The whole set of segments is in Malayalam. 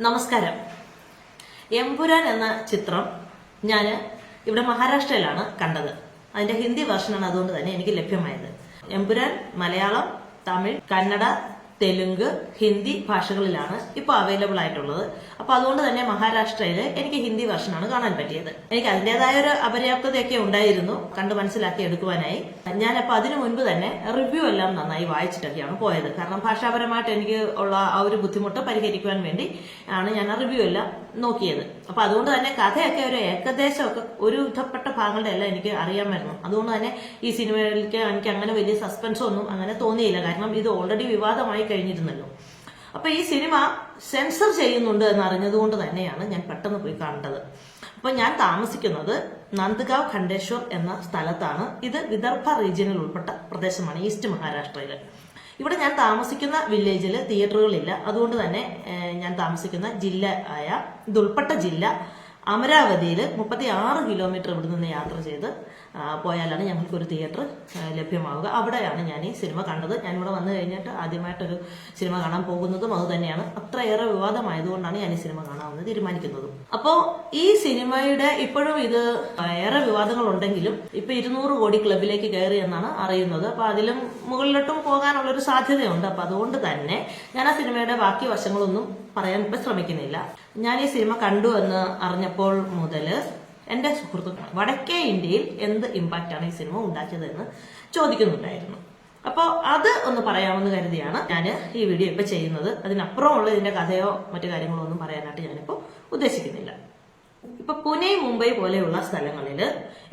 നമസ്കാരം. എംപുരാൻ എന്ന ചിത്രം ഞാൻ ഇവിടെ മഹാരാഷ്ട്രയിലാണ് കണ്ടത്. അതിന്റെ ഹിന്ദി വേർഷനാണ് അതുകൊണ്ട് തന്നെ എനിക്ക് ലഭ്യമായത്. എംപുരാൻ മലയാളം തമിഴ് കന്നഡ തെലുങ്ക് ഹിന്ദി ഭാഷകളിലാണ് ഇപ്പൊ അവൈലബിൾ ആയിട്ടുള്ളത്. അപ്പൊ അതുകൊണ്ട് തന്നെ മഹാരാഷ്ട്രയിൽ എനിക്ക് ഹിന്ദി വെർഷനാണ് കാണാൻ പറ്റിയത്. എനിക്ക് അതിന്റെതായ ഒരു അപര്യാപ്തതയൊക്കെ ഉണ്ടായിരുന്നു കണ്ട് മനസ്സിലാക്കി എടുക്കുവാനായി. ഞാനപ്പോൾ അതിനു മുൻപ് തന്നെ റിവ്യൂ എല്ലാം നന്നായി വായിച്ചിട്ടൊക്കെയാണ് പോയത്. കാരണം ഭാഷാപരമായിട്ട് എനിക്ക് ഉള്ള ആ ഒരു ബുദ്ധിമുട്ട് പരിഹരിക്കുവാൻ വേണ്ടി ആണ് ഞാൻ ആ റിവ്യൂ എല്ലാം നോക്കിയത്. അപ്പൊ അതുകൊണ്ട് തന്നെ കഥയൊക്കെ ഒരു ഏകദേശമൊക്കെ ഒരു വിധപ്പെട്ട ഭാഗങ്ങളുടെ എല്ലാം എനിക്ക് അറിയാമായിരുന്നു അതുകൊണ്ട് തന്നെ ഈ സിനിമയിലേക്ക് എനിക്ക് അങ്ങനെ വലിയ സസ്പെൻസ് ഒന്നും അങ്ങനെ തോന്നിയില്ല. കാരണം ഇത് ഓൾറെഡി വിവാദമായി കഴിഞ്ഞിരുന്നല്ലോ. അപ്പൊ ഈ സിനിമ സെൻസർ ചെയ്യുന്നുണ്ട് എന്ന് അറിഞ്ഞതുകൊണ്ട് തന്നെയാണ് ഞാൻ പെട്ടെന്ന് പോയി കണ്ടത് അപ്പൊ ഞാൻ താമസിക്കുന്നത് നന്ദ്ഗാവ് ഖണ്ഡേശ്വർ എന്ന സ്ഥലത്താണ്. ഇത് വിദർഭ റീജിയനിൽ ഉൾപ്പെട്ട പ്രദേശമാണ് ഈസ്റ്റ് മഹാരാഷ്ട്രയിൽ ഇവിടെ ഞാൻ താമസിക്കുന്ന വില്ലേജിൽ തിയേറ്ററുകളില്ല അതുകൊണ്ട് തന്നെ ഞാൻ താമസിക്കുന്ന ജില്ല ആയ ഇതുൾപ്പെട്ട ജില്ല അമരാവതിയിൽ മുപ്പത്തി ആറ് കിലോമീറ്റർ ഇവിടെ നിന്ന് യാത്ര ചെയ്ത് പോയാലാണ് ഞങ്ങൾക്കൊരു തിയേറ്റർ ലഭ്യമാവുക. അവിടെയാണ് ഞാൻ ഈ സിനിമ കണ്ടത്. ഞാൻ ഇവിടെ വന്നു കഴിഞ്ഞിട്ട് ആദ്യമായിട്ടൊരു സിനിമ കാണാൻ പോകുന്നതും അത് തന്നെയാണ്. അത്രയേറെ വിവാദമായതുകൊണ്ടാണ് ഞാൻ ഈ സിനിമ കാണാമെന്ന് തീരുമാനിക്കുന്നതും. അപ്പോൾ ഈ സിനിമയുടെ ഇപ്പോഴും ഇത് ഏറെ വിവാദങ്ങൾ ഉണ്ടെങ്കിലും ഇപ്പൊ ഇരുന്നൂറ് കോടി ക്ലബിലേക്ക് കയറി എന്നാണ് അറിയുന്നത്. അപ്പൊ അതിലും മുകളിലോട്ടും പോകാനുള്ള ഒരു സാധ്യതയുണ്ട്. അപ്പൊ അതുകൊണ്ട് തന്നെ ഞാൻ ആ സിനിമയുടെ ബാക്കി വശങ്ങളൊന്നും പറയാൻ ഇപ്പൊ ശ്രമിക്കുന്നില്ല. ഞാൻ ഈ സിനിമ കണ്ടു എന്ന് അറിഞ്ഞപ്പോൾ മുതൽ എന്റെ സുഹൃത്തുക്കൾ വടക്കേ ഇന്ത്യയിൽ എന്ത് ഇമ്പാക്റ്റ് ആണ് ഈ സിനിമ ഉണ്ടാക്കിയതെന്ന് ചോദിക്കുന്നുണ്ടായിരുന്നു. അപ്പോൾ അത് ഒന്ന് പറയാമെന്ന് കരുതിയാണ് ഞാൻ ഈ വീഡിയോ ഇപ്പോൾ ചെയ്യുന്നത്. അതിനപ്പുറമുള്ള ഇതിന്റെ കഥയോ മറ്റു കാര്യങ്ങളോ ഒന്നും പറയാനായിട്ട് ഞാനിപ്പോ ഉദ്ദേശിക്കുന്നില്ല. ഇപ്പൊ പുനെ മുംബൈ പോലെയുള്ള സ്ഥലങ്ങളിൽ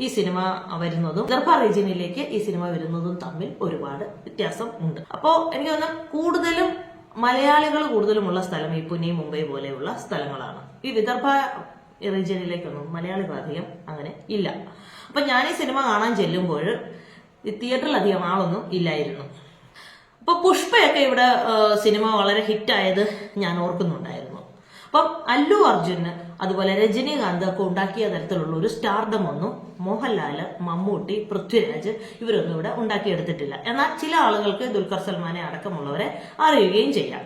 ഈ സിനിമ വരുന്നതും ഗർഭ റീജിയനിലേക്ക് ഈ സിനിമ വരുന്നതും തമ്മിൽ ഒരുപാട് വ്യത്യാസം ഉണ്ട്. അപ്പോ എനിക്ക് തോന്നുന്നു കൂടുതലും മലയാളികൾ കൂടുതലുമുള്ള സ്ഥലം ഈ പുനെ മുംബൈ പോലെയുള്ള സ്ഥലങ്ങളാണ്. ഈ വിദർഭ റീജിയനിലേക്കൊന്നും മലയാളി അധികം അങ്ങനെ ഇല്ല. അപ്പൊ ഞാൻ ഈ സിനിമ കാണാൻ ചെല്ലുമ്പോൾ തിയേറ്ററിൽ അധികം ആളൊന്നും ഇല്ലായിരുന്നു. അപ്പൊ പുഷ്പയൊക്കെ ഇവിടെ സിനിമ വളരെ ഹിറ്റായത് ഞാൻ ഓർക്കുന്നുണ്ടായിരുന്നു. അപ്പം അല്ലു അർജുന് അതുപോലെ രജനീകാന്ത് ഒക്കെ ഉണ്ടാക്കിയ തരത്തിലുള്ള ഒരു സ്റ്റാർഡം ഒന്നും മോഹൻലാൽ മമ്മൂട്ടി പൃഥ്വിരാജ് ഇവരൊന്നും ഇവിടെ ഉണ്ടാക്കിയെടുത്തിട്ടില്ല. എന്നാൽ ചില ആളുകൾക്ക് ദുൽഖർ സൽമാനെ അടക്കമുള്ളവരെ അറിയുകയും ചെയ്യാം.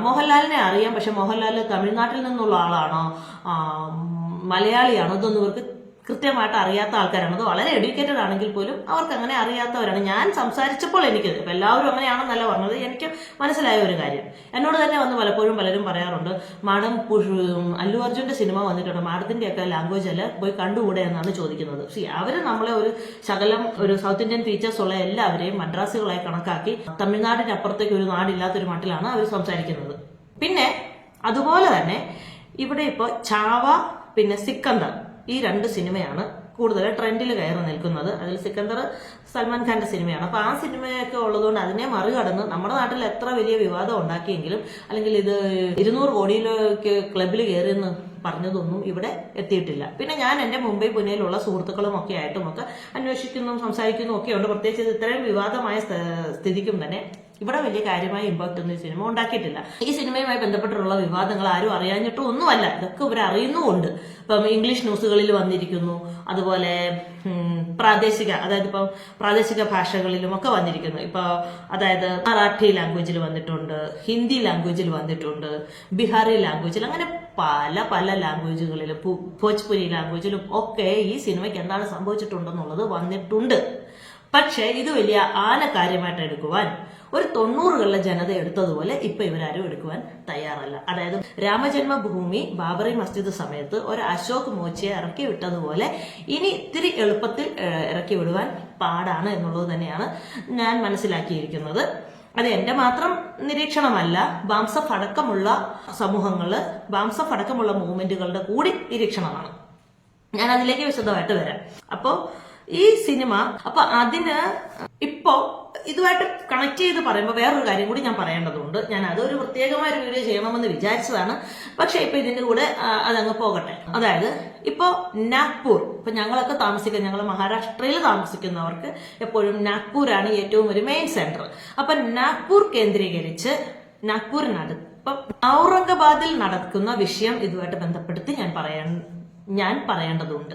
മോഹൻലാലിനെ അറിയാം പക്ഷെ മോഹൻലാൽ തമിഴ്നാട്ടിൽ നിന്നുള്ള ആളാണോ? മലയാളിയാണോ? ഇതൊന്നും ഇവർക്ക് കൃത്യമായിട്ട് അറിയാത്ത ആൾക്കാരാണ്. അത് വളരെ എഡ്യൂക്കേറ്റഡ് ആണെങ്കിൽ പോലും അവർക്ക് അങ്ങനെ അറിയാത്തവരാണ്. ഞാൻ സംസാരിച്ചപ്പോൾ എനിക്കത് ഇപ്പൊ എല്ലാവരും അങ്ങനെയാണെന്നല്ല പറഞ്ഞത് എനിക്ക് മനസ്സിലായ ഒരു കാര്യം. എന്നോട് തന്നെ വന്ന് പലപ്പോഴും പലരും പറയാറുണ്ട് മാഡം അല്ലു അർജുന്റെ സിനിമ വന്നിട്ടുണ്ട്. മാഡത്തിന്റെ ഒക്കെ ലാംഗ്വേജ് അല്ല? പോയി കണ്ടുകൂടെ എന്നാണ് ചോദിക്കുന്നത്. സി അവർ നമ്മളെ ഒരു ശകലം ഒരു സൗത്ത് ഇന്ത്യൻ ഫീച്ചേഴ്സ് ഉള്ള എല്ലാവരെയും മദ്രാസുകളായി കണക്കാക്കി തമിഴ്നാടിന്റെ അപ്പുറത്തേക്ക് ഒരു നാടില്ലാത്തൊരു മട്ടിലാണ് അവർ സംസാരിക്കുന്നത്. പിന്നെ അതുപോലെ തന്നെ ഇവിടെ ഇപ്പോൾ ചാവ പിന്നെ സിക്കന്ദർ. ഈ രണ്ട് സിനിമയാണ് കൂടുതൽ ട്രെൻഡിൽ കയറി നിൽക്കുന്നത്. അതിൽ സിക്കന്ദർ സൽമാൻ ഖാന്റെ സിനിമയാണ്. അപ്പൊ ആ സിനിമയൊക്കെ ഉള്ളതുകൊണ്ട് അതിനെ മറികടന്ന് നമ്മുടെ നാട്ടിൽ എത്ര വലിയ വിവാദം ഉണ്ടാക്കിയെങ്കിലും അല്ലെങ്കിൽ ഇത് ഇരുന്നൂറ് കോടിയിലേക്ക് ക്ലബിൽ കയറിയെന്ന് പറഞ്ഞതൊന്നും ഇവിടെ എത്തിയിട്ടില്ല. പിന്നെ ഞാൻ എന്റെ മുംബൈ പുനെയിലുള്ള സുഹൃത്തുക്കളും ഒക്കെ ആയിട്ടും ഒക്കെ അന്വേഷിക്കുന്നു സംസാരിക്കുന്നു ഒക്കെ ഉണ്ട്. പ്രത്യേകിച്ച് ഇത് ഇത്രയും വിവാദമായ സ്ഥിതിക്കും തന്നെ ഇവിടെ വലിയ കാര്യമായ ഇമ്പാക്റ്റ് ഒന്നും ഈ സിനിമ ഉണ്ടാക്കിയിട്ടില്ല. ഈ സിനിമയുമായി ബന്ധപ്പെട്ടുള്ള വിവാദങ്ങൾ ആരും അറിയാഞ്ഞിട്ടും ഒന്നുമല്ല. ഇതൊക്കെ ഇവർ അറിയുന്നുമുണ്ട്. ഇപ്പം ഇംഗ്ലീഷ് ന്യൂസുകളിൽ വന്നിരിക്കുന്നു. അതുപോലെ പ്രാദേശിക അതായത് ഇപ്പം പ്രാദേശിക ഭാഷകളിലും ഒക്കെ വന്നിരിക്കുന്നു. ഇപ്പൊ അതായത് മറാഠി ലാംഗ്വേജിൽ വന്നിട്ടുണ്ട് ഹിന്ദി ലാംഗ്വേജിൽ വന്നിട്ടുണ്ട് ബിഹാറി ലാംഗ്വേജിൽ അങ്ങനെ പല പല ലാംഗ്വേജുകളിലും ഭോജ്പുരി ലാംഗ്വേജിലും ഒക്കെ ഈ സിനിമയ്ക്ക് എന്താണ് സംഭവിച്ചിട്ടുണ്ടെന്നുള്ളത് വന്നിട്ടുണ്ട്. പക്ഷേ ഇത് വലിയ ആന കാര്യമായിട്ട് എടുക്കുവാൻ ഒരു തൊണ്ണൂറുകളിലെ ജനത എടുത്തതുപോലെ ഇപ്പൊ ഇവരാരും എടുക്കുവാൻ തയ്യാറല്ല. അതായത് രാമജന്മഭൂമി ബാബറി മസ്ജിദ് സമയത്ത് ഒരു അശോക് മോച്ചിയെ ഇറക്കി വിട്ടതുപോലെ ഇനി ഇത്തിരി എളുപ്പത്തിൽ ഇറക്കി വിടുവാൻ പാടാണ് എന്നുള്ളത് തന്നെയാണ് ഞാൻ മനസ്സിലാക്കിയിരിക്കുന്നത്. അത് എന്റെ മാത്രം നിരീക്ഷണമല്ല ബാംസഫ് അടക്കമുള്ള സമൂഹങ്ങൾ ബാംസഫ് അടക്കമുള്ള മൂവ്മെന്റുകളുടെ കൂടി നിരീക്ഷണമാണ്. ഞാൻ അതിലേക്ക് വിശദമായിട്ട് വരാം. അപ്പോ ഈ സിനിമ അപ്പൊ അതിന് ഇപ്പോ ഇതുമായിട്ട് കണക്ട് ചെയ്ത് പറയുമ്പോൾ വേറൊരു കാര്യം കൂടി ഞാൻ പറയേണ്ടതുണ്ട്. ഞാൻ അതൊരു പ്രത്യേകമായ ഒരു വീഡിയോ ചെയ്യണമെന്ന് വിചാരിച്ചതാണ്. പക്ഷേ ഇപ്പൊ ഇതിന്റെ കൂടെ അതങ്ങ് പോകട്ടെ. അതായത് ഇപ്പോ നാഗ്പൂർ ഇപ്പൊ ഞങ്ങളൊക്കെ താമസിക്കുന്ന ഞങ്ങൾ മഹാരാഷ്ട്രയിൽ താമസിക്കുന്നവർക്ക് എപ്പോഴും നാഗ്പൂരാണ് ഏറ്റവും ഒരു മെയിൻ സെന്റർ അപ്പൊ നാഗ്പൂർ കേന്ദ്രീകരിച്ച് നാഗ്പൂരിനടുത്ത് ഇപ്പം ഔറംഗബാദിൽ നടക്കുന്ന വിഷയം ഇതുമായിട്ട് ബന്ധപ്പെടുത്തി ഞാൻ പറയാൻ ഞാൻ പറയേണ്ടതുണ്ട്.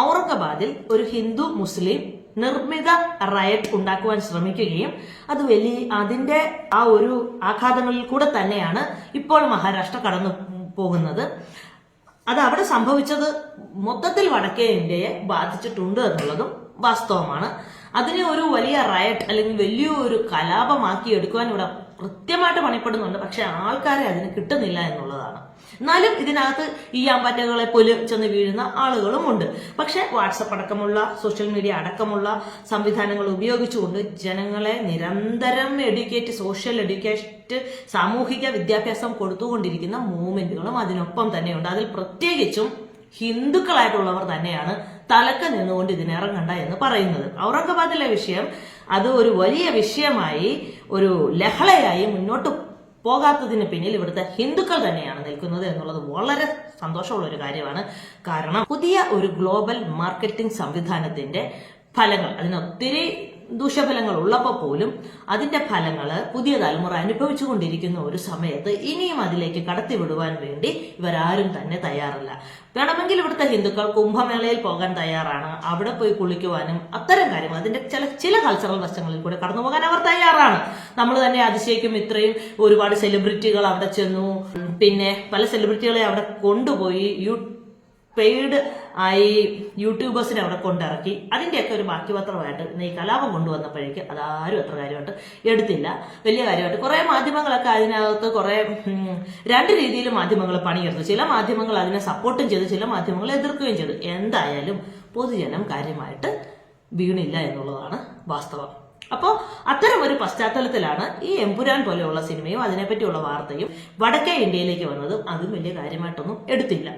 ഔറംഗബാദിൽ ഒരു ഹിന്ദു മുസ്ലിം നിർമ്മിത റയറ്റ് ഉണ്ടാക്കുവാൻ ശ്രമിക്കുകയും അത് വലിയ അതിന്റെ ആ ഒരു ആഘാതങ്ങളിൽ കൂടെ തന്നെയാണ് ഇപ്പോൾ മഹാരാഷ്ട്ര കടന്നു പോകുന്നത്. അത് അവിടെ സംഭവിച്ചത് മൊത്തത്തിൽ വടക്കേ ഇന്ത്യയെ ബാധിച്ചിട്ടുണ്ട് എന്നുള്ളതും വാസ്തവമാണ്. അതിനെ ഒരു വലിയ റയറ്റ് അല്ലെങ്കിൽ വലിയ ഒരു കലാപമാക്കി എടുക്കുവാൻ ഇവിടെ കൃത്യമായിട്ട് പണിപ്പെടുന്നുണ്ട്. പക്ഷെ ആൾക്കാരെ അതിന് കിട്ടുന്നില്ല എന്നുള്ളതാണ്. എന്നാലും ഇതിനകത്ത് ഈ അമ്പറ്റകളെ പോലെ ചെന്ന് വീഴുന്ന ആളുകളും ഉണ്ട് പക്ഷെ വാട്സപ്പ് അടക്കമുള്ള സോഷ്യൽ മീഡിയ അടക്കമുള്ള സംവിധാനങ്ങൾ ഉപയോഗിച്ചുകൊണ്ട് ജനങ്ങളെ നിരന്തരം എഡ്യൂക്കേറ്റ് സോഷ്യൽ എഡ്യൂക്കേറ്റ് സാമൂഹിക വിദ്യാഭ്യാസം കൊടുത്തുകൊണ്ടിരിക്കുന്ന മൂവ്മെന്റുകളും അതിനൊപ്പം തന്നെയുണ്ട്. അതിൽ പ്രത്യേകിച്ചും ഹിന്ദുക്കളായിട്ടുള്ളവർ തന്നെയാണ് തലക്ക നിന്നുകൊണ്ട് ഇതിനിറങ്ങണ്ട എന്ന് പറയുന്നത്. ഔറംഗബാദിലെ വിഷയം അത് ഒരു വലിയ വിഷയമായി ഒരു ലഹളയായി മുന്നോട്ട് പോകാത്തതിന് പിന്നിൽ ഇവിടുത്തെ ഹിന്ദുക്കൾ തന്നെയാണ് നിൽക്കുന്നത് എന്നുള്ളത് വളരെ സന്തോഷമുള്ള ഒരു കാര്യമാണ്. കാരണം പുതിയ ഒരു ഗ്ലോബൽ മാർക്കറ്റിംഗ് സംവിധാനത്തിന്റെ ഫലങ്ങൾ അതിന് ഒത്തിരി ദൂഷ്യഫലങ്ങൾ ഉള്ളപ്പോൾ പോലും അതിന്റെ ഫലങ്ങൾ പുതിയ തലമുറ അനുഭവിച്ചു കൊണ്ടിരിക്കുന്ന ഒരു സമയത്ത് ഇനിയും അതിലേക്ക് കടത്തിവിടുവാൻ വേണ്ടി ഇവരാരും തന്നെ തയ്യാറല്ല. വേണമെങ്കിൽ ഇവിടുത്തെ ഹിന്ദുക്കൾ കുംഭമേളയിൽ പോകാൻ തയ്യാറാണ്. അവിടെ പോയി കുളിക്കുവാനും അത്തരം കാര്യങ്ങൾ അതിന്റെ ചില ചില കൾച്ചറൽ വശങ്ങളിൽ കൂടെ കടന്നു പോകാൻ അവർ തയ്യാറാണ്. നമ്മൾ തന്നെ അതിശയിക്കും ഇത്രയും ഒരുപാട് സെലിബ്രിറ്റികൾ അവിടെ ചെന്നു. പിന്നെ പല സെലിബ്രിറ്റികളെ അവിടെ കൊണ്ടുപോയി. യു പെയ്ഡ് ആയി യൂട്യൂബേഴ്സിനെ അവിടെ കൊണ്ടിറക്കി. അതിന്റെയൊക്കെ ഒരു ബാക്കിപത്രമായിട്ട് ഇന്ന് ഈ കലാപം കൊണ്ടുവന്നപ്പോഴേക്ക് അതാരും അത്ര കാര്യമായിട്ട് എടുത്തില്ല. വലിയ കാര്യമായിട്ട് കുറെ മാധ്യമങ്ങളൊക്കെ അതിനകത്ത് കുറെ രണ്ട് രീതിയിൽ മാധ്യമങ്ങൾ പണിയെടുത്തു. ചില മാധ്യമങ്ങൾ അതിനെ സപ്പോർട്ടും ചെയ്തു ചില മാധ്യമങ്ങൾ എതിർക്കുകയും ചെയ്തു. എന്തായാലും പൊതുജനം കാര്യമായിട്ട് വീണില്ല എന്നുള്ളതാണ് വാസ്തവം. അപ്പോൾ അത്തരം ഒരു പശ്ചാത്തലത്തിലാണ് ഈ എമ്പുരാൻ പോലെയുള്ള സിനിമയും അതിനെപ്പറ്റിയുള്ള വാർത്തയും വടക്കേ ഇന്ത്യയിലേക്ക് വന്നതും അതും വലിയ കാര്യമായിട്ടൊന്നും എടുത്തില്ല.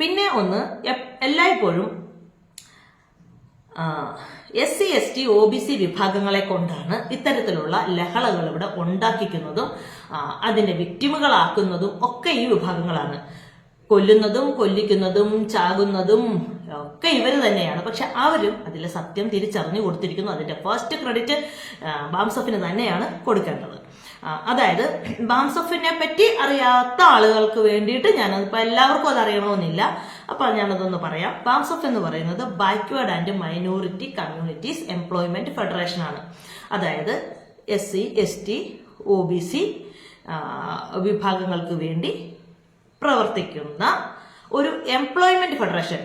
പിന്നെ ഒന്ന് എല്ലായ്പ്പോഴും S C S T O B C വിഭാഗങ്ങളെ കൊണ്ടാണ് ഇത്തരത്തിലുള്ള ലഹളകൾ ഇവിടെ ഉണ്ടാക്കിക്കുന്നതും അതിന്റെ വിക്ടിമുകളാക്കുന്നതും ഒക്കെ ഈ വിഭാഗങ്ങളാണ്. കൊല്ലുന്നതും കൊല്ലിക്കുന്നതും ചാകുന്നതും ഒക്കെ ഇവർ തന്നെയാണ്. പക്ഷെ അവരും അതിലെ സത്യം തിരിച്ചറിഞ്ഞു കൊടുത്തിരിക്കുന്നു. അതിന്റെ ഫസ്റ്റ് ക്രെഡിറ്റ് ബാംസഫിന് തന്നെയാണ് കൊടുക്കേണ്ടത്. അതായത് ബാംസഫിനെ പറ്റി അറിയാത്ത ആളുകൾക്ക് വേണ്ടിയിട്ട് ഞാൻ ഞാനതിപ്പോൾ എല്ലാവർക്കും അത് അറിയണമെന്നില്ല. അപ്പൊ ഞാനതൊന്ന് പറയാം. ബാംസഫ് എന്ന് പറയുന്നത് backward and minority communities employment federation ആണ്. അതായത് S C S T O B C വിഭാഗങ്ങൾക്ക് വേണ്ടി പ്രവർത്തിക്കുന്ന ഒരു എംപ്ലോയ്മെന്റ് ഫെഡറേഷൻ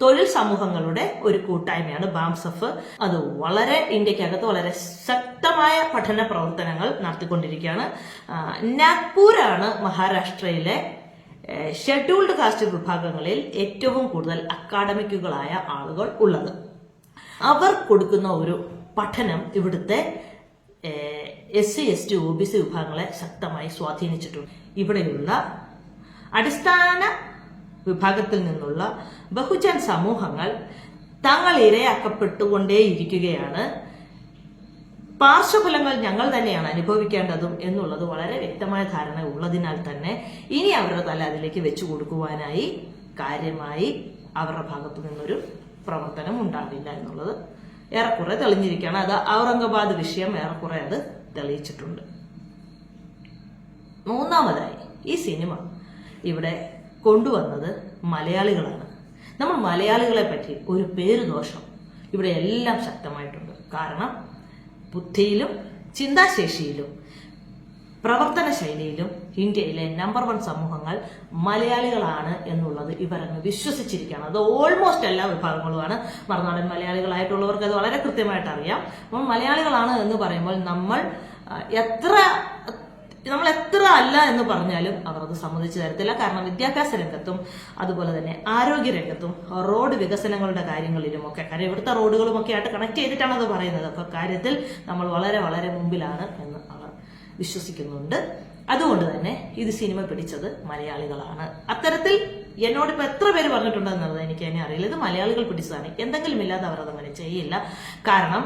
തൊഴിൽ സമൂഹങ്ങളുടെ ഒരു കൂട്ടായ്മയാണ് ബാംസഫ്. അത് വളരെ ഇന്ത്യക്കകത്ത് വളരെ ശക്തമായ പഠന പ്രവർത്തനങ്ങൾ നടത്തിക്കൊണ്ടിരിക്കുകയാണ്. നാഗ്പൂരാണ് മഹാരാഷ്ട്രയിലെ ഷെഡ്യൂൾഡ് കാസ്റ്റ് വിഭാഗങ്ങളിൽ ഏറ്റവും കൂടുതൽ അക്കാഡമിക്കുകളായ ആളുകൾ ഉള്ളത്. അവർ കൊടുക്കുന്ന ഒരു പഠനം ഇവിടുത്തെ S C S T O B C വിഭാഗങ്ങളെ ശക്തമായി സ്വാധീനിച്ചിട്ടുണ്ട്. ഇവിടെയുള്ള അടിസ്ഥാന വിഭാഗത്തിൽ നിന്നുള്ള ബഹുജൻ സമൂഹങ്ങൾ തങ്ങൾ ഇരയാക്കപ്പെട്ടുകൊണ്ടേയിരിക്കുകയാണ് പാർശ്വഫലങ്ങൾ ഞങ്ങൾ തന്നെയാണ് അനുഭവിക്കേണ്ടതും എന്നുള്ളത് വളരെ വ്യക്തമായ ധാരണ ഉള്ളതിനാൽ തന്നെ ഇനി അവരുടെ തല അതിലേക്ക് വെച്ചു കൊടുക്കുവാനായി കാര്യമായി അവരുടെ ഭാഗത്തു നിന്നൊരു പ്രവർത്തനം ഉണ്ടാവില്ല എന്നുള്ളത് ഏറെക്കുറെ തെളിഞ്ഞിരിക്കുകയാണ്. അത് ഔറംഗബാദ് വിഷയം ഏറെക്കുറെ അത് തെളിയിച്ചിട്ടുണ്ട്. മൂന്നാമതായി ഈ സിനിമ. ഇവിടെ കൊണ്ടുവന്നത് മലയാളികളാണ്. നമ്മൾ മലയാളികളെ പറ്റി ഒരു പേര് ദോഷം ഇവിടെ എല്ലാം ശക്തമായിട്ടുണ്ട്. കാരണം ബുദ്ധിയിലും ചിന്താശേഷിയിലും പ്രവർത്തന ശൈലിയിലും ഇന്ത്യയിലെ നമ്പർ വൺ സമൂഹങ്ങൾ മലയാളികളാണ് എന്നുള്ളത് ഇവരങ്ങ് വിശ്വസിച്ചിരിക്കുകയാണ്. അത് ഓൾമോസ്റ്റ് എല്ലാ വിഭാഗങ്ങളുമാണ്. മറുനാടൻ മലയാളികളായിട്ടുള്ളവർക്ക് അത് വളരെ കൃത്യമായിട്ട് അറിയാം. അപ്പം മലയാളികളാണ് എന്ന് പറയുമ്പോൾ നമ്മൾ എത്ര നമ്മൾ എത്ര അല്ല എന്ന് പറഞ്ഞാലും അവർ അത് സമ്മതിച്ചു തരത്തില്ല. കാരണം വിദ്യാഭ്യാസ രംഗത്തും അതുപോലെ തന്നെ ആരോഗ്യ രംഗത്തും റോഡ് വികസനങ്ങളുടെ കാര്യങ്ങളിലും ഒക്കെ കാര്യം ഇവിടുത്തെ റോഡുകളും ഒക്കെ ആയിട്ട് കണക്ട് ചെയ്തിട്ടാണ് അത് പറയുന്നത്. അപ്പൊ കാര്യത്തിൽ നമ്മൾ വളരെ വളരെ മുമ്പിലാണ് എന്ന് അവർ വിശ്വസിക്കുന്നുണ്ട്. അതുകൊണ്ട് തന്നെ ഇത് സിനിമ പിടിച്ചത് മലയാളികളാണ്. അത്തരത്തിൽ എന്നോട് ഇപ്പൊ എത്ര പേര് പറഞ്ഞിട്ടുണ്ടെന്നുള്ളത് എനിക്ക് തന്നെ അറിയില്ല. ഇത് മലയാളികൾ പിടിച്ചതാണ്. എന്തെങ്കിലും ഇല്ലാതെ അവർ അതങ്ങനെ ചെയ്യില്ല. കാരണം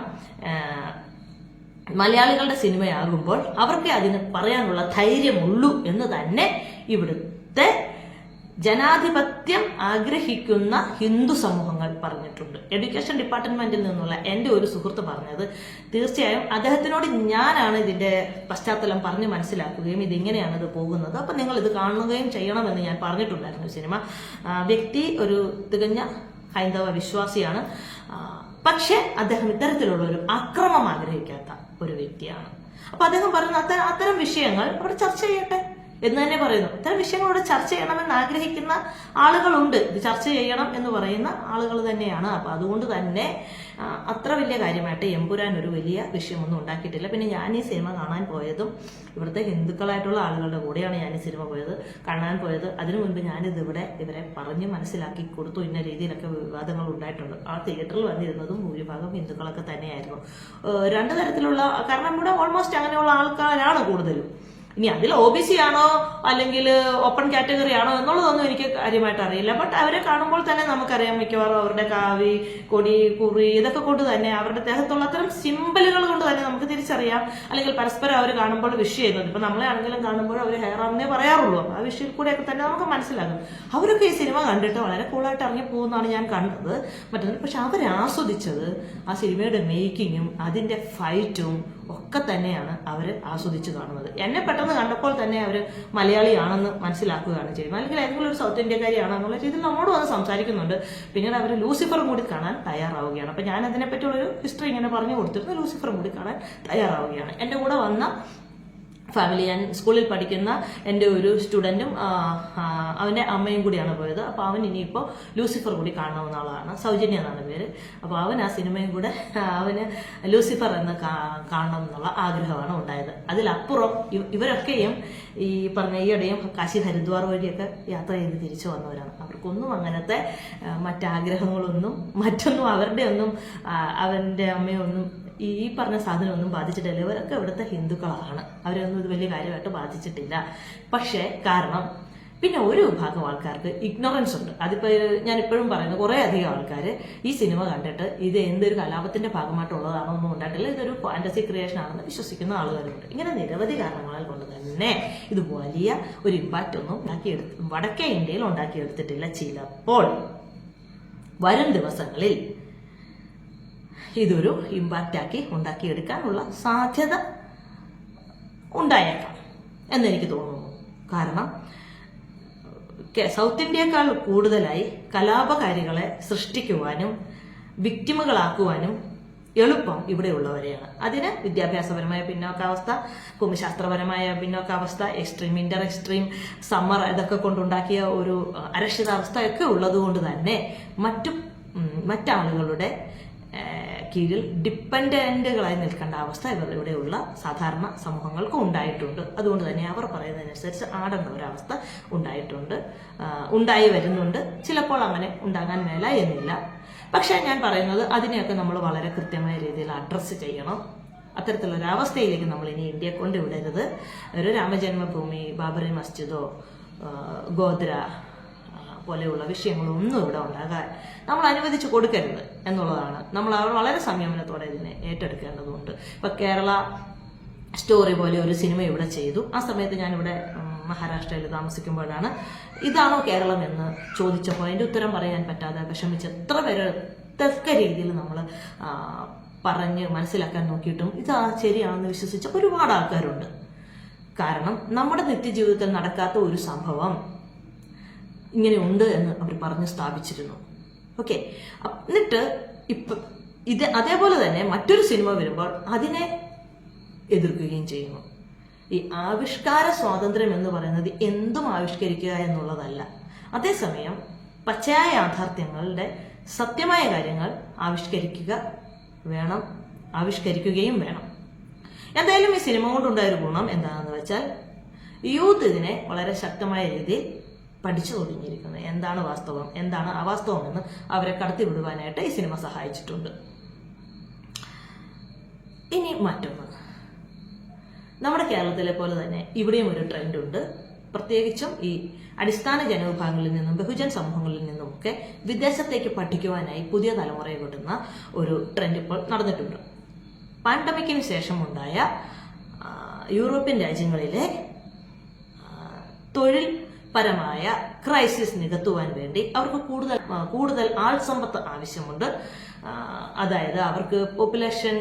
മലയാളികളുടെ സിനിമയാകുമ്പോൾ അവർക്ക് അതിന് പറയാനുള്ള ധൈര്യമുള്ളൂ എന്ന് തന്നെ ഇവിടുത്തെ ജനാധിപത്യം ആഗ്രഹിക്കുന്ന ഹിന്ദു സമൂഹങ്ങൾ പറഞ്ഞിട്ടുണ്ട്. എഡ്യൂക്കേഷൻ ഡിപ്പാർട്ട്മെന്റിൽ നിന്നുള്ള എന്റെ ഒരു സുഹൃത്ത് പറഞ്ഞത് തീർച്ചയായും അദ്ദേഹത്തിനോട് ഞാനാണ് ഇതിന്റെ പശ്ചാത്തലം പറഞ്ഞ് മനസ്സിലാക്കുകയും ഇതിങ്ങനെയാണ് ഇത് പോകുന്നത്. അപ്പം നിങ്ങൾ ഇത് കാണുകയും ചെയ്യണമെന്ന് ഞാൻ പറഞ്ഞിട്ടുണ്ടായിരുന്നു സിനിമ. വ്യക്തി ഒരു തികഞ്ഞ ഹൈന്ദവ വിശ്വാസിയാണ്. പക്ഷേ അദ്ദേഹം ഇത്തരത്തിലുള്ള ഒരു അക്രമം ആഗ്രഹിക്കാത്ത ഒരു വ്യക്തിയാണ്. അപ്പൊ അദ്ദേഹം പറയുന്ന അത്തരം വിഷയങ്ങൾ അവിടെ ചർച്ച ചെയ്യട്ടെ. എന്ന് തന്നെ പറയുന്നു. ഇത്തരം വിഷയങ്ങളോട് ചർച്ച ചെയ്യണമെന്ന് ആഗ്രഹിക്കുന്ന ആളുകളുണ്ട്. ഇത് ചർച്ച ചെയ്യണം എന്ന് പറയുന്ന ആളുകൾ തന്നെയാണ്. അപ്പൊ അതുകൊണ്ട് തന്നെ അത്ര വലിയ കാര്യമായിട്ട് എമ്പുരാൻ ഒരു വലിയ വിഷയമൊന്നും ഉണ്ടാക്കിയിട്ടില്ല. പിന്നെ ഞാൻ ഈ സിനിമ കാണാൻ പോയതും ഇവിടുത്തെ ഹിന്ദുക്കളായിട്ടുള്ള ആളുകളുടെ കൂടെയാണ് ഞാൻ ഈ സിനിമ പോയത് കാണാൻ പോയത്. അതിനു മുൻപ് ഞാനിത് ഇവിടെ ഇവരെ പറഞ്ഞ് മനസ്സിലാക്കി കൊടുത്തു. ഇന്ന രീതിയിലൊക്കെ വിവാദങ്ങൾ ഉണ്ടായിട്ടുണ്ട്. ആ തിയേറ്ററിൽ വന്നിരുന്നതും ഭൂരിഭാഗം ഹിന്ദുക്കളൊക്കെ തന്നെയായിരുന്നു. രണ്ട് തരത്തിലുള്ള കാരണം ഇവിടെ ഓൾമോസ്റ്റ് അങ്ങനെയുള്ള ആൾക്കാരാണ് കൂടുതലും. ഇനി അതിൽ ഒ ബി സി ആണോ അല്ലെങ്കിൽ ഓപ്പൺ കാറ്റഗറി ആണോ എന്നുള്ളതൊന്നും എനിക്ക് കാര്യമായിട്ട് അറിയില്ല. ബട്ട് അവരെ കാണുമ്പോൾ തന്നെ നമുക്കറിയാം മിക്കവാറും അവരുടെ കാവി കൊടി കുറി ഇതൊക്കെ കൊണ്ട് തന്നെ അവരുടെ ദേഹത്തുള്ള അത്തരം സിമ്പിളുകൾ കൊണ്ട് തന്നെ നമുക്ക് തിരിച്ചറിയാം. അല്ലെങ്കിൽ പരസ്പരം അവർ കാണുമ്പോൾ വിഷ് ചെയ്യുന്നത് ഇപ്പൊ നമ്മളെ ആണെങ്കിലും കാണുമ്പോൾ അവർ ഹെയർ ആണെന്നേ പറയാറുള്ളൂ. ആ വിഷയിൽ കൂടെയൊക്കെ തന്നെ നമുക്ക് മനസ്സിലാകും. അവരൊക്കെ ഈ സിനിമ കണ്ടിട്ട് വളരെ കൂളായിട്ട് ഇറങ്ങി പോകുന്നതാണ് ഞാൻ കണ്ടത്. മറ്റൊന്ന് പക്ഷെ അവർ ആസ്വദിച്ചത് ആ സിനിമയുടെ മേക്കിങ്ങും അതിന്റെ ഫൈറ്റും ഒക്കെ തന്നെയാണ് അവർ ആസ്വദിച്ച് കാണുന്നത്. എന്നെ പെട്ടെന്ന് കണ്ടപ്പോൾ തന്നെ അവർ മലയാളിയാണെന്ന് മനസ്സിലാക്കുകയാണ് ചെയ്യുന്നത്. അല്ലെങ്കിൽ ഏതെങ്കിലും ഒരു സൗത്ത് ഇന്ത്യക്കാരിയാണെന്നുള്ള രീതിയിൽ നമ്മോട് വന്ന് സംസാരിക്കുന്നുണ്ട്. പിന്നീട് അവർ ലൂസിഫറും കൂടി കാണാൻ തയ്യാറാവുകയാണ്. അപ്പം ഞാൻ അതിനെ പറ്റിയുള്ളൊരു ഹിസ്റ്ററി ഇങ്ങനെ പറഞ്ഞു കൊടുത്തിരുന്നു. ലൂസിഫറും കൂടി കാണാൻ തയ്യാറാവുകയാണ്. എന്റെ കൂടെ വന്ന ഫാമിലി ഞാൻ സ്കൂളിൽ പഠിക്കുന്ന എന്റെ ഒരു സ്റ്റുഡന്റും അവന്റെ അമ്മയും കൂടിയാണ് പോയത്. അപ്പോൾ അവൻ ഇനിയിപ്പോൾ ലൂസിഫർ കൂടി കാണാവുന്ന ആളാണ്. സൗജന്യ എന്നാണ് പേര്. അപ്പോൾ അവൻ ആ സിനിമയും കൂടെ അവന് ലൂസിഫർ എന്ന് കാണണം എന്നുള്ള ആഗ്രഹമാണ് ഉണ്ടായത്. അതിലപ്പുറം ഇവരൊക്കെയും ഈ പറഞ്ഞ ഈയിടെയും കാശി ഹരിദ്വാർ വഴിയൊക്കെ യാത്ര ചെയ്ത് തിരിച്ചു വന്നവരാണ്. അവർക്കൊന്നും അങ്ങനത്തെ മറ്റാഗ്രഹങ്ങളൊന്നും മറ്റൊന്നും അവരുടെ ഒന്നും അവന്റെ അമ്മയൊന്നും ഈ പറഞ്ഞ സാധനമൊന്നും ബാധിച്ചിട്ടില്ല. ഇവരൊക്കെ ഇവിടുത്തെ ഹിന്ദുക്കളാണ്. അവരൊന്നും ഇത് വലിയ കാര്യമായിട്ട് ബാധിച്ചിട്ടില്ല. പക്ഷേ കാരണം പിന്നെ ഒരു വിഭാഗം ആൾക്കാർക്ക് ഇഗ്നോറൻസ് ഉണ്ട്. അതിപ്പോ ഞാൻ ഇപ്പോഴും പറയുന്നത് കുറെ അധികം ആൾക്കാർ ഈ സിനിമ കണ്ടിട്ട് ഇത് എന്തൊരു കലാപത്തിന്റെ ഭാഗമായിട്ടുള്ളതാണോ ഒന്നും ഉണ്ടായിട്ടില്ല. ഇതൊരു ഫാന്റസി ക്രിയേഷൻ ആണെന്ന് വിശ്വസിക്കുന്ന ആളുകളുണ്ട്. ഇങ്ങനെ നിരവധി കാരണങ്ങളാൽ കൊണ്ട് തന്നെ ഇത് വലിയ ഒരു ഇമ്പാക്റ്റ് ഒന്നും ഉണ്ടാക്കിയെടുത്ത് വടക്കേ ഇന്ത്യയിൽ ഉണ്ടാക്കിയെടുത്തിട്ടില്ല. ചിലപ്പോൾ വരും ദിവസങ്ങളിൽ ഇതൊരു ഇമ്പാക്റ്റ് ആക്കി ഉണ്ടാക്കിയെടുക്കാനുള്ള സാധ്യത ഉണ്ടായേക്കാം എന്നെനിക്ക് തോന്നുന്നു. കാരണം സൗത്ത് ഇന്ത്യയേക്കാൾ കൂടുതലായി കലാപകാരികളെ സൃഷ്ടിക്കുവാനും വിക്ടിമുകളാക്കുവാനും എളുപ്പം ഇവിടെയുള്ളവരെയാണ് അതിന് വിദ്യാഭ്യാസപരമായ പിന്നോക്കാവസ്ഥ ഭൂമിശാസ്ത്രപരമായ പിന്നോക്കാവസ്ഥ എക്സ്ട്രീം ഇന്റർ എക്സ്ട്രീം സമ്മർ ഇതൊക്കെ കൊണ്ടുണ്ടാക്കിയ ഒരു അരക്ഷിതാവസ്ഥ ഒക്കെ ഉള്ളതുകൊണ്ട് തന്നെ മറ്റു മറ്റാളുകളുടെ കീഴിൽ ഡിപ്പെൻഡന്റുകളായി നിൽക്കേണ്ട അവസ്ഥ ഇവരിവിടെയുള്ള സാധാരണ സമൂഹങ്ങൾക്ക് ഉണ്ടായിട്ടുണ്ട്. അതുകൊണ്ട് തന്നെ അവർ പറയുന്നതിനനുസരിച്ച് ആടുന്ന ഒരവസ്ഥ ഉണ്ടായിട്ടുണ്ട് ഉണ്ടായി വരുന്നുണ്ട്. ചിലപ്പോൾ അങ്ങനെ ഉണ്ടാകാൻ മേല എന്നില്ല. പക്ഷേ ഞാൻ പറയുന്നത് അതിനെയൊക്കെ നമ്മൾ വളരെ കൃത്യമായ രീതിയിൽ അഡ്രസ്സ് ചെയ്യണം. അത്തരത്തിലൊരവസ്ഥയിലേക്ക് നമ്മൾ ഇനി ഇന്ത്യയെ കൊണ്ടുവിടരുത് ഒരു രാമജന്മഭൂമി ബാബറി മസ്ജിദോ ഗോദ്ര പോലെയുള്ള വിഷയങ്ങളൊന്നും ഇവിടെ ഉണ്ടാകാൻ നമ്മൾ അനുവദിച്ചു കൊടുക്കരുത് എന്നുള്ളതാണ്. നമ്മൾ അവർ വളരെ സംയമനത്തോടെ ഇതിനെ ഏറ്റെടുക്കേണ്ടതുണ്ട്. ഇപ്പൊ കേരള സ്റ്റോറി പോലെ ഒരു സിനിമ ഇവിടെ ചെയ്തു. ആ സമയത്ത് ഞാനിവിടെ മഹാരാഷ്ട്രയിൽ താമസിക്കുമ്പോഴാണ് ഇതാണോ കേരളം എന്ന് ചോദിച്ചപ്പോൾ അതിന്റെ ഉത്തരം പറയാൻ പറ്റാതെ വിഷമിച്ച് എത്ര പേര് തക്ക രീതിയിൽ നമ്മൾ പറഞ്ഞ് മനസ്സിലാക്കാൻ നോക്കിയിട്ടും ഇത് ശരിയാണെന്ന് വിശ്വസിച്ച ഒരുപാട് ആൾക്കാരുണ്ട്. കാരണം നമ്മുടെ നിത്യജീവിതത്തിൽ നടക്കാത്ത ഒരു സംഭവം ഇങ്ങനെ ഉണ്ട് എന്ന് അവർ പറഞ്ഞ് സ്ഥാപിച്ചിരുന്നു. ഓക്കെ എന്നിട്ട് ഇപ്പൊ ഇത് അതേപോലെ തന്നെ മറ്റൊരു സിനിമ വരുമ്പോൾ അതിനെ എതിർക്കുകയും ചെയ്യുന്നു. ഈ ആവിഷ്കാര സ്വാതന്ത്ര്യം എന്ന് പറയുന്നത് എന്തും ആവിഷ്കരിക്കുക എന്നുള്ളതല്ല. അതേസമയം പച്ചയായ യാഥാർത്ഥ്യങ്ങളുടെ സത്യമായ കാര്യങ്ങൾ ആവിഷ്കരിക്കുക വേണം ആവിഷ്കരിക്കുകയും വേണം. എന്തായാലും ഈ സിനിമ കൊണ്ടുണ്ടായ ഒരു ഗുണം എന്താണെന്ന് വെച്ചാൽ യൂത്ത് ഇതിനെ വളരെ ശക്തമായ രീതിയിൽ പഠിച്ചു തുടങ്ങിയിരിക്കുന്നത്. എന്താണ് വാസ്തവം? എന്താണ് അവാസ്തവം എന്ന് അവരെ കടത്തിവിടുവാനായിട്ട് ഈ സിനിമ സഹായിച്ചിട്ടുണ്ട്. ഇനി മറ്റൊന്ന്. നമ്മുടെ കേരളത്തിലെ പോലെ തന്നെ ഇവിടെയും ഒരു ട്രെൻഡ് ഉണ്ട് പ്രത്യേകിച്ചും ഈ അടിസ്ഥാന ജനവിഭാഗങ്ങളിൽ നിന്നും ബഹുജൻ സമൂഹങ്ങളിൽ നിന്നും ഒക്കെ വിദേശത്തേക്ക് പഠിക്കുവാനായി പുതിയ തലമുറയെ വിടുന്ന ഒരു ട്രെൻഡ് ഇപ്പോൾ നടന്നിട്ടുണ്ട്. പാൻഡമിക്കിന് ശേഷമുണ്ടായ യൂറോപ്യൻ രാജ്യങ്ങളിലെ തൊഴിൽ പരമായ ക്രൈസിസ് നികത്തുവാൻ വേണ്ടി അവർക്ക് കൂടുതൽ കൂടുതൽ ആൾ സമ്പത്ത് ആവശ്യമുണ്ട്. അതായത് അവർക്ക് പോപ്പുലേഷൻ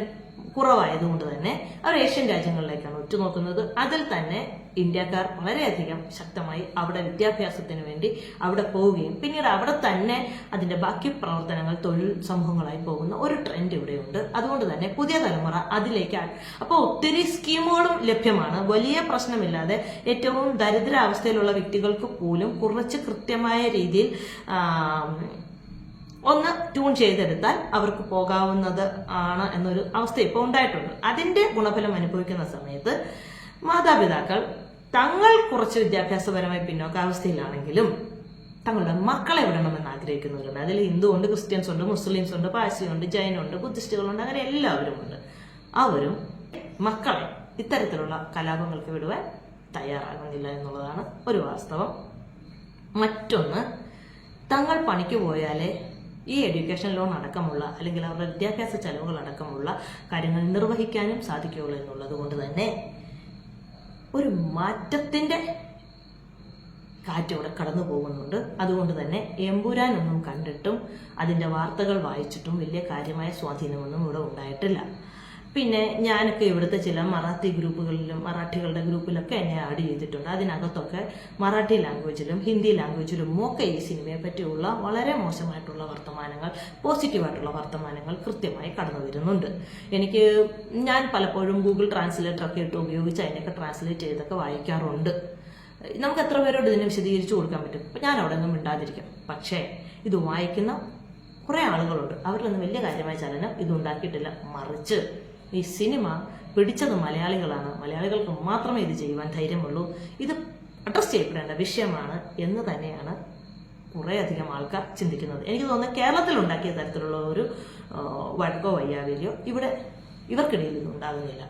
കുറവായതുകൊണ്ട് തന്നെ അവർ ഏഷ്യൻ രാജ്യങ്ങളിലേക്കാണ് ഉറ്റുനോക്കുന്നത്. അതിൽ തന്നെ ഇന്ത്യക്കാർ വളരെയധികം ശക്തമായി അവിടെ വിദ്യാഭ്യാസത്തിന് വേണ്ടി അവിടെ പോവുകയും പിന്നീട് അവിടെ തന്നെ അതിന്റെ ബാക്കി പ്രവർത്തനങ്ങൾ തൊഴിൽ സമൂഹങ്ങളായി പോകുന്ന ഒരു ട്രെൻഡ് ഇവിടെയുണ്ട്. അതുകൊണ്ട് തന്നെ പുതിയ തലമുറ അതിലേക്ക് ആ- അപ്പോൾ ഒത്തിരി സ്കീമുകളും ലഭ്യമാണ്. വലിയ പ്രശ്നമില്ലാതെ ഏറ്റവും ദരിദ്രാവസ്ഥയിലുള്ള വ്യക്തികൾക്ക് പോലും കുറച്ച് കൃത്യമായ രീതിയിൽ ഒന്ന് ട്യൂൺ ചെയ്തെടുത്താൽ അവർക്ക് പോകാവുന്നത് ആണ് എന്നൊരു അവസ്ഥ ഇപ്പോൾ ഉണ്ടായിട്ടുണ്ട്. അതിന്റെ ഗുണഫലം അനുഭവിക്കുന്ന സമയത്ത് മാതാപിതാക്കൾ തങ്ങൾ കുറച്ച് വിദ്യാഭ്യാസപരമായി പിന്നോക്കാവസ്ഥയിലാണെങ്കിലും തങ്ങളുടെ മക്കളെ വിടണമെന്ന് ആഗ്രഹിക്കുന്നവരുണ്ട്. അതിൽ ഹിന്ദു ഉണ്ട് ക്രിസ്ത്യൻസ് ഉണ്ട് മുസ്ലിംസ് ഉണ്ട് പാഴ്സി ഉണ്ട് ജൈനുണ്ട് ബുദ്ധിസ്റ്റുകളുണ്ട് അങ്ങനെ എല്ലാവരും ഉണ്ട് അവരും മക്കളെ ഇത്തരത്തിലുള്ള കലാപങ്ങൾക്ക് വിടുവാൻ തയ്യാറാകുന്നില്ല എന്നുള്ളതാണ് ഒരു വാസ്തവം. മറ്റൊന്ന് തങ്ങൾ പണിക്ക് പോയാലേ ഈ എഡ്യൂക്കേഷൻ ലോൺ അടക്കമുള്ള അല്ലെങ്കിൽ അവരുടെ വിദ്യാഭ്യാസ ചെലവുകൾ അടക്കമുള്ള കാര്യങ്ങൾ നിർവഹിക്കാനും സാധിക്കുകയുള്ളൂ എന്നുള്ളത് കൊണ്ട് തന്നെ ഒരു മാറ്റത്തിന്റെ കാറ്റ് ഇവിടെ കടന്നു പോകുന്നുണ്ട്. അതുകൊണ്ട് തന്നെ എമ്പുരാനൊന്നും കണ്ടിട്ടും അതിന്റെ വാർത്തകൾ വായിച്ചിട്ടും വലിയ കാര്യമായ സ്വാധീനമൊന്നും ഇവിടെ ഉണ്ടായിട്ടില്ല. പിന്നെ ഞാനൊക്കെ ഇവിടുത്തെ ചില മറാത്തി ഗ്രൂപ്പുകളിലും മറാഠികളുടെ ഗ്രൂപ്പിലൊക്കെ എന്നെ ആഡ് ചെയ്തിട്ടുണ്ട്. അതിനകത്തൊക്കെ മറാഠി ലാംഗ്വേജിലും ഹിന്ദി ലാംഗ്വേജിലും ഒക്കെ ഈ സിനിമയെ പറ്റിയുള്ള വളരെ മോശമായിട്ടുള്ള വർത്തമാനങ്ങൾ പോസിറ്റീവായിട്ടുള്ള വർത്തമാനങ്ങൾ കൃത്യമായി കടന്നു വരുന്നുണ്ട്. എനിക്ക് ഞാൻ പലപ്പോഴും ഗൂഗിൾ ട്രാൻസ്ലേറ്റർ ഒക്കെ ഇട്ട് ഉപയോഗിച്ച് അതിനൊക്കെ ട്രാൻസ്ലേറ്റ് ചെയ്തൊക്കെ വായിക്കാറുണ്ട്. നമുക്ക് എത്ര പേരോട് ഇതിനെ വിശദീകരിച്ചു കൊടുക്കാൻ പറ്റും? അപ്പം ഞാൻ അവിടെ ഒന്നും മിണ്ടാതിരിക്കും. പക്ഷേ ഇത് വായിക്കുന്ന കുറേ ആളുകളുണ്ട്. അവരിലൊന്നും വലിയ കാര്യമായ ചലനം ഇതുണ്ടാക്കിയിട്ടില്ല മറിച്ച് ഈ സിനിമ പിടിച്ചത് മലയാളികളാണ്. മലയാളികൾക്ക് മാത്രമേ ഇത് ചെയ്യുവാൻ ധൈര്യമുള്ളൂ. ഇത് അഡ്രസ് ചെയ്യപ്പെടേണ്ട വിഷയമാണ് എന്ന് തന്നെയാണ് കുറേ അധികം ആൾക്കാർ ചിന്തിക്കുന്നത്. എനിക്ക് തോന്നുന്നത് കേരളത്തിൽ ഉണ്ടാക്കിയ തരത്തിലുള്ള ഒരു വഴക്കോ വയ്യാവേലിയോ ഇവിടെ ഇവർക്കിടയിൽ ഇത് ഉണ്ടാകുന്നില്ല.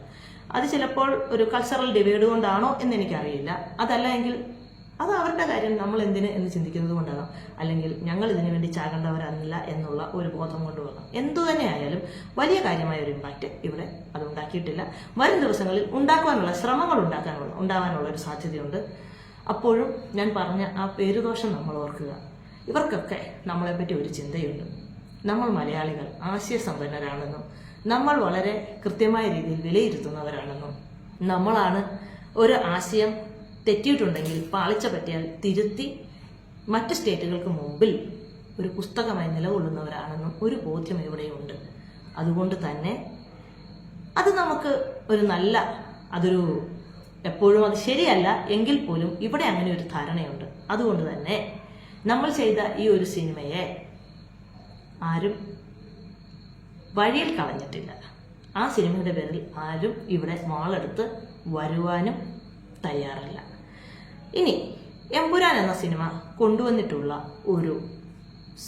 അത് ചിലപ്പോൾ ഒരു കൾച്ചറൽ ഡിവൈഡ് കൊണ്ടാണോ എന്ന് എനിക്കറിയില്ല അതല്ല എങ്കിൽ അത് അവരുടെ കാര്യം നമ്മൾ എന്തിന് എന്ന് ചിന്തിക്കുന്നത് കൊണ്ടാകാം. അല്ലെങ്കിൽ ഞങ്ങൾ ഇതിനു വേണ്ടി ചാകേണ്ടവരല്ല എന്നുള്ള ഒരു ബോധം കൊണ്ടുപോകാം എന്തു തന്നെ ആയാലും വലിയ കാര്യമായ ഒരു ഇമ്പാക്റ്റ് ഇവിടെ അത് ഉണ്ടാക്കിയിട്ടില്ല. വരും ദിവസങ്ങളിൽ ഉണ്ടാക്കുവാനുള്ള ശ്രമങ്ങൾ ഉണ്ടാക്കാനുള്ള ഉണ്ടാവാനുള്ള ഒരു സാധ്യതയുണ്ട്. അപ്പോഴും ഞാൻ പറഞ്ഞ ആ പേരുദോഷം നമ്മൾ ഓർക്കുക. ഇവർക്കൊക്കെ നമ്മളെപ്പറ്റി ഒരു ചിന്തയുണ്ട്. നമ്മൾ മലയാളികൾ ആശയസമ്പന്നരാണെന്നും നമ്മൾ വളരെ കൃത്യമായ രീതിയിൽ വിലയിരുത്തുന്നവരാണെന്നും നമ്മളാണ് ഒരു ആശയം തെറ്റിയിട്ടുണ്ടെങ്കിൽ പാളിച്ച പറ്റിയാൽ തിരുത്തി മറ്റ് സ്റ്റേറ്റുകൾക്ക് മുമ്പിൽ ഒരു പുസ്തകമായി നിലകൊള്ളുന്നവരാണെന്നും ഒരു ബോധ്യം ഇവിടെയുണ്ട്. അതുകൊണ്ട് തന്നെ അത് നമുക്ക് ഒരു നല്ല അതൊരു എപ്പോഴും അത് ശരിയല്ല എങ്കിൽ പോലും ഇവിടെ അങ്ങനെ ഒരു ധാരണയുണ്ട്. അതുകൊണ്ട് തന്നെ നമ്മൾ ചെയ്ത ഈ ഒരു സിനിമയെ ആരും വഴിയിൽ കളഞ്ഞിട്ടില്ല. ആ സിനിമയുടെ പേരിൽ ആരും ഇവിടെ വാളെടുത്ത് വരുവാനും തയ്യാറല്ല. ഇനി എമ്പുരാൻ എന്ന സിനിമ കൊണ്ടുവന്നിട്ടുള്ള ഒരു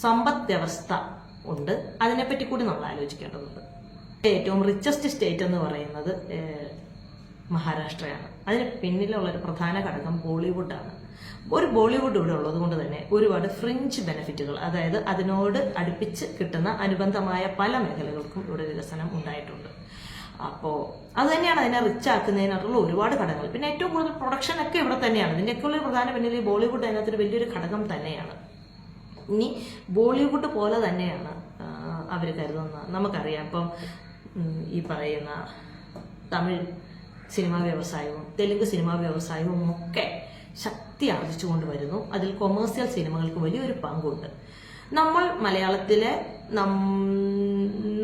സമ്പദ് വ്യവസ്ഥ ഉണ്ട്. അതിനെപ്പറ്റി കൂടി നമ്മൾ ആലോചിക്കേണ്ടതുണ്ട്. ഏറ്റവും റിച്ചസ്റ്റ് സ്റ്റേറ്റ് എന്ന് പറയുന്നത് മഹാരാഷ്ട്രയാണ്. അതിന് പിന്നിലുള്ള ഒരു പ്രധാന ഘടകം ബോളിവുഡാണ്. ഒരു ബോളിവുഡ് ഇവിടെ ഉള്ളത് കൊണ്ട് തന്നെ ഒരുപാട് ഫ്രഞ്ച് ബെനിഫിറ്റുകൾ അതായത് അതിനോട് അടുപ്പിച്ച് കിട്ടുന്ന അനുബന്ധമായ പല മേഖലകൾക്കും ഇവിടെ വികസനം ഉണ്ടായിട്ടുണ്ട്. അപ്പോൾ അത് തന്നെയാണ് അതിനെ റിച്ച് ആക്കുന്നതിനുള്ള ഒരുപാട് ഘടകങ്ങൾ. പിന്നെ ഏറ്റവും കൂടുതൽ പ്രൊഡക്ഷൻ ഒക്കെ ഇവിടെ തന്നെയാണ്. ഇതിന്റെയൊക്കെ ഉള്ള പ്രധാന പിന്നിൽ ഈ ബോളിവുഡ് അതിനകത്തൊരു വലിയൊരു ഘടകം തന്നെയാണ്. ഇനി ബോളിവുഡ് പോലെ തന്നെയാണ് അവർ കരുതുന്ന നമുക്കറിയാം. ഇപ്പം ഈ പറയുന്ന തമിഴ് സിനിമാ വ്യവസായവും തെലുങ്ക് സിനിമാ വ്യവസായവും ഒക്കെ ശക്തി ആർജിച്ചുകൊണ്ട് വരുന്നു അതിൽ കൊമേഴ്സ്യൽ സിനിമകൾക്ക് വലിയൊരു പങ്കുണ്ട്. നമ്മൾ മലയാളത്തിലെ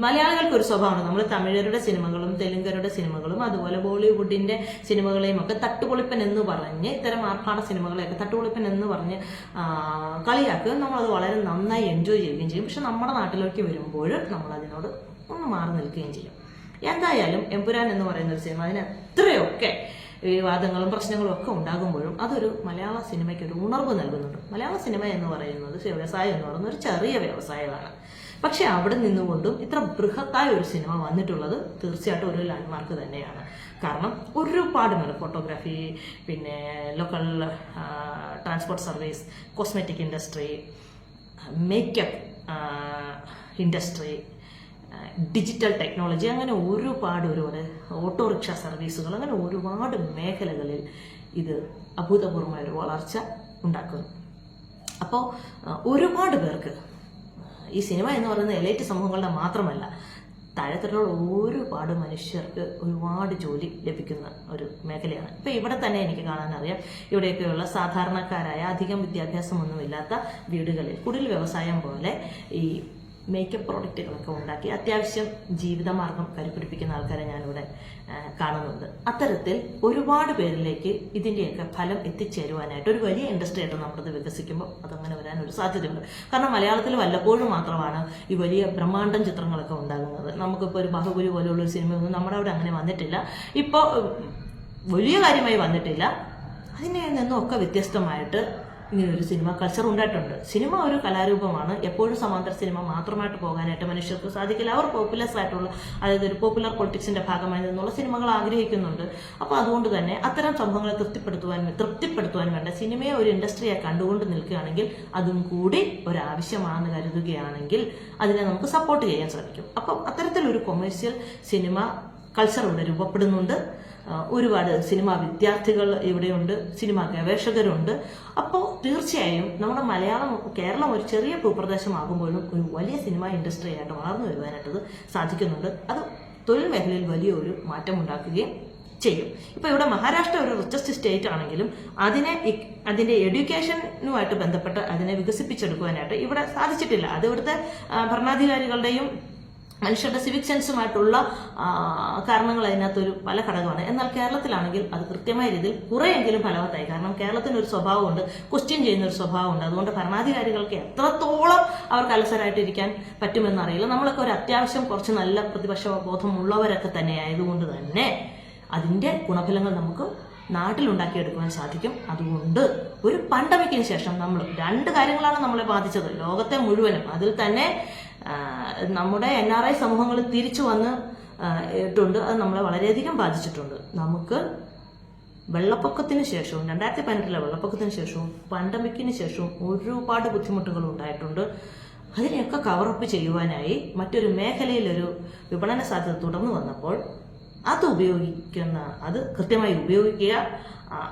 മലയാളികൾക്ക് ഒരു സ്വഭാവമാണ്. നമ്മൾ തമിഴരുടെ സിനിമകളും തെലുങ്കരുടെ സിനിമകളും അതുപോലെ ബോളിവുഡിന്റെ സിനിമകളെയും ഒക്കെ തട്ടുപൊളിപ്പൻ എന്ന് പറഞ്ഞ് ഇത്തരം ആർഭാട സിനിമകളെയൊക്കെ തട്ടുപൊളിപ്പൻ എന്ന് പറഞ്ഞ് കളിയാക്കുകയും നമ്മളത് വളരെ നന്നായി എൻജോയ് ചെയ്യുകയും ചെയ്യും. പക്ഷെ നമ്മുടെ നാട്ടിലേക്ക് വരുമ്പോൾ നമ്മൾ അതിനോട് ഒന്ന് മാറി നിൽക്കുകയും ചെയ്യും. എന്തായാലും എമ്പുരാൻ എന്ന് പറയുന്ന ഒരു സിനിമ അതിന് എത്രയൊക്കെ വിവാദങ്ങളും പ്രശ്നങ്ങളും ഒക്കെ ഉണ്ടാകുമ്പോഴും അതൊരു മലയാള സിനിമയ്ക്ക് ഒരു ഉണർവ് നൽകുന്നുണ്ട്. മലയാള സിനിമ എന്ന് പറയുന്നത് വ്യവസായം എന്ന് പറയുന്നത് ഒരു ചെറിയ വ്യവസായമാണ്. പക്ഷെ അവിടെ നിന്നുകൊണ്ടും ഇത്ര ബൃഹത്തായ ഒരു സിനിമ വന്നിട്ടുള്ളത് തീർച്ചയായിട്ടും ഒരു ലാൻഡ്മാർക്ക് തന്നെയാണ്. കാരണം ഒരുപാട് പേര് ഫോട്ടോഗ്രാഫി പിന്നെ local transport service cosmetic industry makeup industry digital technology അങ്ങനെ ഒരുപാട് ഒരുപാട് ഓട്ടോറിക്ഷ സർവീസുകൾ അങ്ങനെ ഒരുപാട് മേഖലകളിൽ ഇത് അഭൂതപൂർവമായ ഒരു വളർച്ച ഉണ്ടാക്കുന്നു. അപ്പോൾ ഒരുപാട് പേർക്ക് ഈ സിനിമ എന്ന് പറയുന്നത് എലൈറ്റ് സമൂഹങ്ങളുടെ മാത്രമല്ല താഴെത്തട്ടിലുള്ള ഒരുപാട് മനുഷ്യർക്ക് ഒരുപാട് ജോലി ലഭിക്കുന്ന ഒരു മേഖലയാണ്. ഇപ്പം ഇവിടെ തന്നെ എനിക്ക് കാണാനറിയാം ഇവിടെയൊക്കെയുള്ള സാധാരണക്കാരായ അധികം വിദ്യാഭ്യാസമൊന്നുമില്ലാത്ത വീടുകളിൽ കുടിൽ വ്യവസായം പോലെ ഈ മേക്കപ്പ് പ്രോഡക്റ്റുകളൊക്കെ ഉണ്ടാക്കി അത്യാവശ്യം ജീവിതമാർഗം കരുപിടിപ്പിക്കുന്ന ആൾക്കാരെ ഞാനിവിടെ കാണുന്നുണ്ട്. അത്തരത്തിൽ ഒരുപാട് പേരിലേക്ക് ഇതിന്റെയൊക്കെ ഫലം എത്തിച്ചേരുവാനായിട്ട് ഒരു വലിയ ഇൻഡസ്ട്രി ആയിട്ട് നമ്മളത് വികസിക്കുമ്പോൾ അതങ്ങനെ വരാൻ ഒരു സാധ്യതയുണ്ട്. കാരണം മലയാളത്തിൽ വല്ലപ്പോഴും മാത്രമാണ് ഈ വലിയ ബ്രഹ്മാണ്ടം ചിത്രങ്ങളൊക്കെ ഉണ്ടാകുന്നത്. നമുക്കിപ്പോൾ ഒരു ബാഹുബലി പോലെയുള്ള ഒരു സിനിമയൊന്നും നമ്മുടെ അവിടെ അങ്ങനെ വന്നിട്ടില്ല. ഇപ്പോൾ വലിയ കാര്യമായി വന്നിട്ടില്ല. അതിനെ നിന്നും ഒക്കെ വ്യത്യസ്തമായിട്ട് ഇങ്ങനെ ഒരു സിനിമ കൾച്ചർ ഉണ്ടായിട്ടുണ്ട്. സിനിമ ഒരു കലാരൂപമാണ്. എപ്പോഴും സമാന്തര സിനിമ മാത്രമായിട്ട് പോകാനായിട്ട് മനുഷ്യർക്ക് സാധിക്കില്ല. അവർ പോപ്പുലസ് ആയിട്ടുള്ള അതായത് ഒരു പോപ്പുലർ പൊളിറ്റിക്സിന്റെ ഭാഗമായി നിന്നുള്ള സിനിമകൾ ആഗ്രഹിക്കുന്നുണ്ട്. അപ്പോൾ അതുകൊണ്ട് തന്നെ അത്തരം സംഭവങ്ങളെ തൃപ്തിപ്പെടുത്തുവാൻ തൃപ്തിപ്പെടുത്തുവാൻ വേണ്ട സിനിമയെ ഒരു ഇൻഡസ്ട്രിയെ കണ്ടുകൊണ്ട് നിൽക്കുകയാണെങ്കിൽ അതും കൂടി ഒരാവശ്യമാണെന്ന് കരുതുകയാണെങ്കിൽ അതിനെ നമുക്ക് സപ്പോർട്ട് ചെയ്യാൻ ശ്രമിക്കും. അപ്പം അത്തരത്തിലൊരു കൊമേഴ്സ്യൽ സിനിമ കൾച്ചർ ഇവിടെ രൂപപ്പെടുന്നുണ്ട്. ഒരുപാട് സിനിമാ വിദ്യാർത്ഥികൾ ഇവിടെയുണ്ട് സിനിമാ ഗവേഷകരുണ്ട്. അപ്പോൾ തീർച്ചയായും നമ്മുടെ മലയാളം കേരളം ഒരു ചെറിയ ഭൂപ്രദേശമാകുമ്പോഴും ഒരു വലിയ സിനിമാ ഇൻഡസ്ട്രി ആയിട്ട് വളർന്നു വരുവാനായിട്ട് സാധിക്കുന്നുണ്ട്. അത് തൊഴിൽ മേഖലയിൽ വലിയൊരു മാറ്റം ഉണ്ടാക്കുകയും ചെയ്യും. ഇപ്പൊ ഇവിടെ മഹാരാഷ്ട്ര ഒരു റിച്ചസ്റ്റ് സ്റ്റേറ്റ് ആണെങ്കിലും അതിനെ അതിന്റെ എഡ്യൂക്കേഷനുമായിട്ട് ബന്ധപ്പെട്ട് അതിനെ വികസിപ്പിച്ചെടുക്കുവാനായിട്ട് ഇവിടെ സാധിച്ചിട്ടില്ല. അത് ഇവിടുത്തെ ഭരണാധികാരികളുടെയും മനുഷ്യരുടെ സിവിക് സെൻസുമായിട്ടുള്ള കാരണങ്ങൾ അതിനകത്തൊരു പല ഘടകമാണ്. എന്നാൽ കേരളത്തിലാണെങ്കിൽ അത് കൃത്യമായ രീതിയിൽ കുറെയെങ്കിലും ഫലവത്തായി. കാരണം കേരളത്തിന് ഒരു സ്വഭാവമുണ്ട് ക്വസ്റ്റ്യൻ ചെയ്യുന്ന ഒരു സ്വഭാവമുണ്ട്. അതുകൊണ്ട് ഭരണാധികാരികൾക്ക് എത്രത്തോളം അവർക്ക് അലസരായിട്ടിരിക്കാൻ പറ്റുമെന്നറിയില്ല നമ്മളൊക്കെ ഒരു അത്യാവശ്യം കുറച്ച് നല്ല പ്രതിപക്ഷ ബോധമുള്ളവരൊക്കെ തന്നെ ആയതുകൊണ്ട് തന്നെ അതിന്റെ ഗുണഫലങ്ങൾ നമുക്ക് നാട്ടിലുണ്ടാക്കിയെടുക്കുവാൻ സാധിക്കും. അതുകൊണ്ട് ഒരു പണ്ടമിക്കിന് ശേഷം നമ്മൾ രണ്ട് കാര്യങ്ങളാണ് നമ്മളെ ബാധിച്ചത്. ലോകത്തെ മുഴുവനും. അതിൽ തന്നെ നമ്മുടെ എൻ ആർ ഐ സമൂഹങ്ങൾ തിരിച്ചു വന്ന് ഇട്ടുണ്ട്. അത് നമ്മളെ വളരെയധികം ബാധിച്ചിട്ടുണ്ട്. നമുക്ക് വെള്ളപ്പൊക്കത്തിന് ശേഷവും രണ്ടായിരത്തി പതിനെട്ടിലെ വെള്ളപ്പൊക്കത്തിന് ശേഷവും പണ്ടമിക്കിന് ശേഷവും ഒരുപാട് ബുദ്ധിമുട്ടുകൾ ഉണ്ടായിട്ടുണ്ട്. അതിനെയൊക്കെ കവറപ്പ് ചെയ്യുവാനായി മറ്റൊരു മേഖലയിൽ ഒരു വിപണന സാധ്യത തുടർന്നു വന്നപ്പോൾ അത് ഉപയോഗിക്കുന്ന അത് കൃത്യമായി ഉപയോഗിക്കുക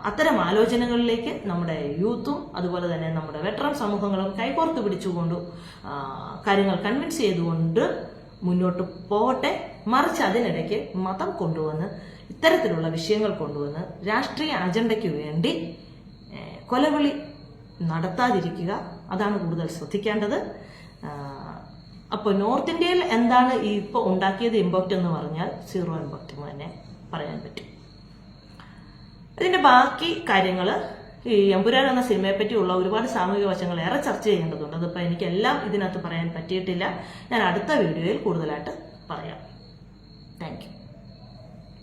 അത്തരം ആലോചനകളിലേക്ക് നമ്മുടെ യൂത്തും അതുപോലെ തന്നെ നമ്മുടെ വെറ്ററൻ സമൂഹങ്ങളും കൈകോർത്ത് പിടിച്ചുകൊണ്ട് കാര്യങ്ങൾ കൺവിൻസ് ചെയ്തുകൊണ്ട് മുന്നോട്ട് പോകട്ടെ. മറിച്ച് അതിനിടയ്ക്ക് മതം കൊണ്ടുവന്ന് ഇത്തരത്തിലുള്ള വിഷയങ്ങൾ കൊണ്ടുവന്ന് രാഷ്ട്രീയ അജണ്ടയ്ക്ക് വേണ്ടി കൊലവിളി നടത്താതിരിക്കുക. അതാണ് കൂടുതൽ ശ്രദ്ധിക്കേണ്ടത്. അപ്പോൾ നോർത്ത് ഇന്ത്യയിൽ എന്താണ് ഇപ്പോൾ ഉണ്ടാക്കിയത് ഇമ്പാക്റ്റ് എന്ന് പറഞ്ഞാൽ സീറോ ഇമ്പാക്റ്റ് തന്നെ പറയാൻ പറ്റും. ഇതിന്റെ ബാക്കി കാര്യങ്ങൾ ഈ എമ്പുരാൻ എന്ന സിനിമയെ പറ്റിയുള്ള ഒരുപാട് സാമൂഹിക വശങ്ങൾ ഏറെ ചർച്ച ചെയ്യേണ്ടതുണ്ട്. അതിപ്പോൾ എനിക്കെല്ലാം ഇതിനകത്ത് പറയാൻ പറ്റിയിട്ടില്ല. ഞാൻ അടുത്ത വീഡിയോയിൽ കൂടുതലായിട്ട് പറയാം. താങ്ക്